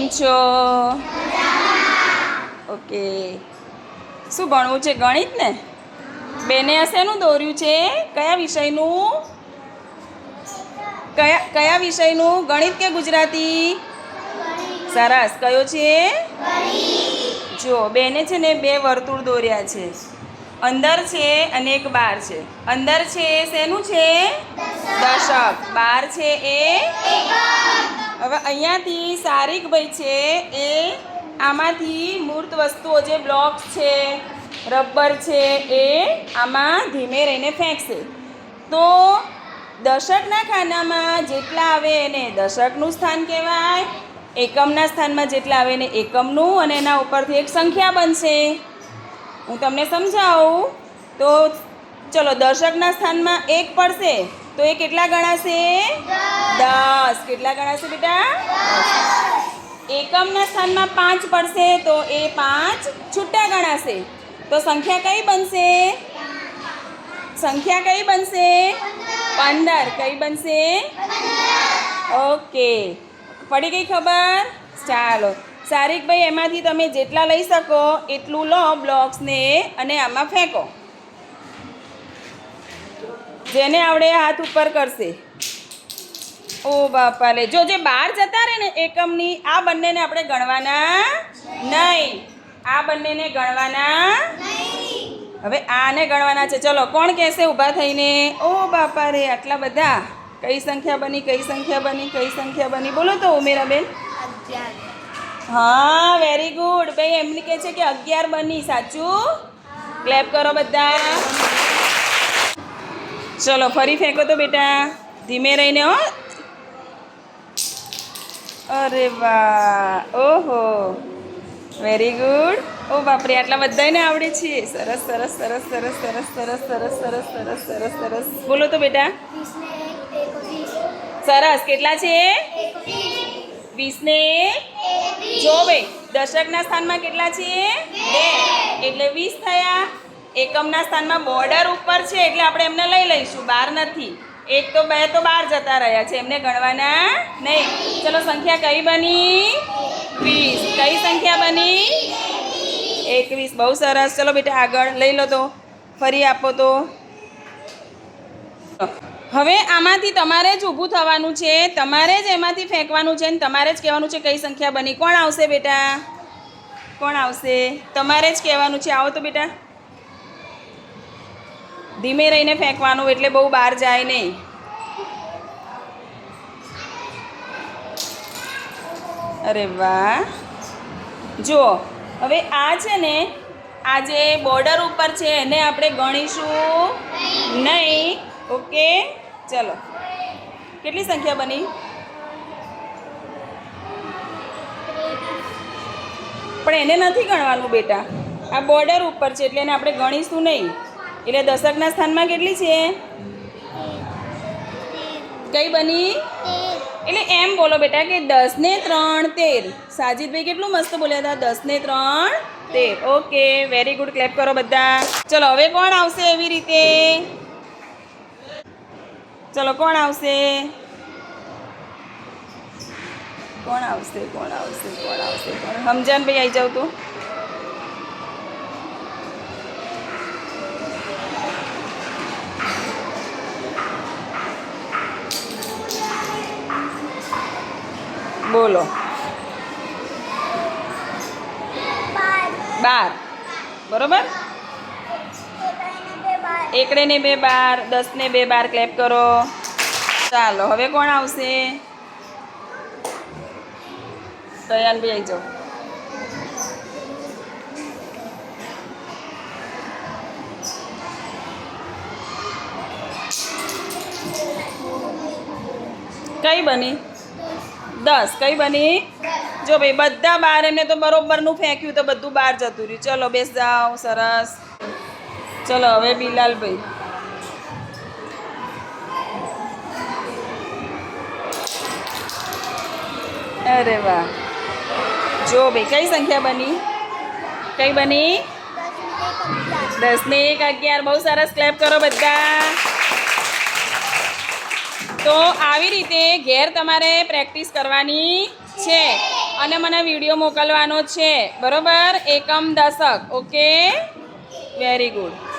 કેમ છો? ઓકે શું ભણવું છે, ગણિત ને? બેને શેનું દોર્યું છે. કયા વિષયનું? કયા કયા વિષયનું? ગણિત કે ગુજરાતી? સરસ. કયો છે? જો, બેને છે ને બે વર્તુળ દોર્યા છે. અંદર છે અને એક બાર છે. અંદર છે શેનું છે? દશક. બાર છે એ? હવે અહીંયાથી સારિકભાઈ છે એ આમાંથી મૂર્ત વસ્તુઓ જે બ્લોક્સ છે, રબર છે એ આમાં ધીમે રહીને ફેંકશે. તો દશકના ખાનામાં જેટલા આવે એને દશકનું સ્થાન કહેવાય, એકમના સ્થાનમાં જેટલા આવે એને એકમનું અને એના ઉપરથી એક સંખ્યા બનશે. હું તમને સમજાવું? તો ચલો દશકના સ્થાનમાં એક પડશે. તો એ કેટલા ગણાશે દસ. કેટલા ગણાશે બેટા? એકમના સ્થાનમાં પાંચ પડશે, તો એ પાંચ છૂટા ગણાશે તો સંખ્યા કઈ બનશે? સંખ્યા કઈ બનશે? પંદર. કઈ બનશે? ઓકે. પડી ગઈ ખબર? ચાલો. સારિકભાઈ, એમાંથી તમે જેટલા લઈ શકો, એટલું લો બ્લોક્સને અને આમાં ફેંકો. જેને આવડે હાથ ઉપર કરશે. ઓ બાપા રે જો જે બહાર જતા રહે ને એકમની આ બંનેને આપણે ગણવાના નહીં. આ બંનેને ગણવાના હવે આને ગણવાના છે. ચલો કોણ કહેશે ઊભા થઈને? ઓ બાપા રે આટલા બધા. કઈ સંખ્યા બની કઈ સંખ્યા બની કઈ સંખ્યા બની? બોલો તો ઉમેરાબેન. હા વેરી ગુડ ભાઈ એમની કહે છે કે અગિયાર બની. સાચું? ક્લેપ કરો બધા. ચલો ફરી ફેંકો તો બેટા ધીમે રહીને હો અરે વાહ ઓહો વેરી ગુડ ઓ બાપરે આટલા બધાને આવડે છે સરસ સરસ સરસ સરસ સરસ સરસ સરસ સરસ સરસ સરસ સરસ બોલો તો બેટા સરસ કેટલા છે વીસને જો ભાઈ દશકના સ્થાનમાં કેટલા છે બે એટલે વીસ થયા એકમના સ્થાનમાં બોર્ડર ઉપર છે એટલે આપણે એમને લઈ લઈશું બાર નથી. એક તો બે તો બાર જતા રહ્યા છે, એમને ગણવાના નહીં. ચલો, સંખ્યા કઈ બની? વીસ. કઈ સંખ્યા બની? એકવીસ. બહુ સરસ. ચલો, બેટા, આગળ લઈ લો તો. ફરી આપો તો. હવે આમાંથી તમારે જ ઊભું થવાનું છે, તમારે જ એમાંથી ફેંકવાનું છે ને તમારે જ કહેવાનું છે કઈ સંખ્યા બની. કોણ આવશે, બેટા? કોણ આવશે? તમારે જ કહેવાનું છે. આવો તો, બેટા. ધીમે રહીને ફેંકવાનું એટલે બહુ બહાર જાય નહીં. અરે વાહ. જુઓ, હવે આ છે ને, આ જે બોર્ડર ઉપર છે, એને આપણે ગણીશું નહીં. ઓકે? ચલો. કેટલી સંખ્યા બની? પણ એને નથી ગણવાનું બેટા. આ બોર્ડર ઉપર છે, એટલે એને આપણે ગણીશું નહીં. એટલે દશકના સ્થાનમાં કેટલી છે? કઈ બની? એટલે એમ બોલો બેટા કે દસ ને ત્રણ તેર. સાજીદભાઈ કેટલું મસ્ત બોલ્યા હતા, દસ ને ત્રણ તેર. ઓકે વેરી ગુડ ક્લેપ કરો બધા. ચલો, હવે કોણ આવશે એવી રીતે? ચલો, કોણ આવશે? કોણ આવશે કોણ આવશે કોણ આવશે? કોણ? સમજાન ભાઈ આવી જાવ તું. બોલો. બાર. બરોબર? એકડે ને બે બાર, દસ ને બે બાર ક્લેપ કરો. ચાલો, હવે કોણ આવશે? કયાન બી આવી જાઓ. કઈ બની? દસ, કઈ બની? જો ભાઈ, બધા બાર એમને તો બરોબરનું ફેંક્યું તો બધું બહાર જતું રહ્યું. ચલો બેસ જાઓ સરસ. ચલો, હવે બિલાલભાઈ. અરે વાહ. જો ભાઈ, કઈ સંખ્યા બની? કઈ બની? દસ ને એક અગિયાર. બહુ સરસ ક્લેપ કરો બધા. તો આવી રીતે ઘેર તમારે પ્રેક્ટિસ કરવાની છે અને મને વીડિયો મોકલવાનો છે. બરોબર? એકમ દશક. ઓકે? Very good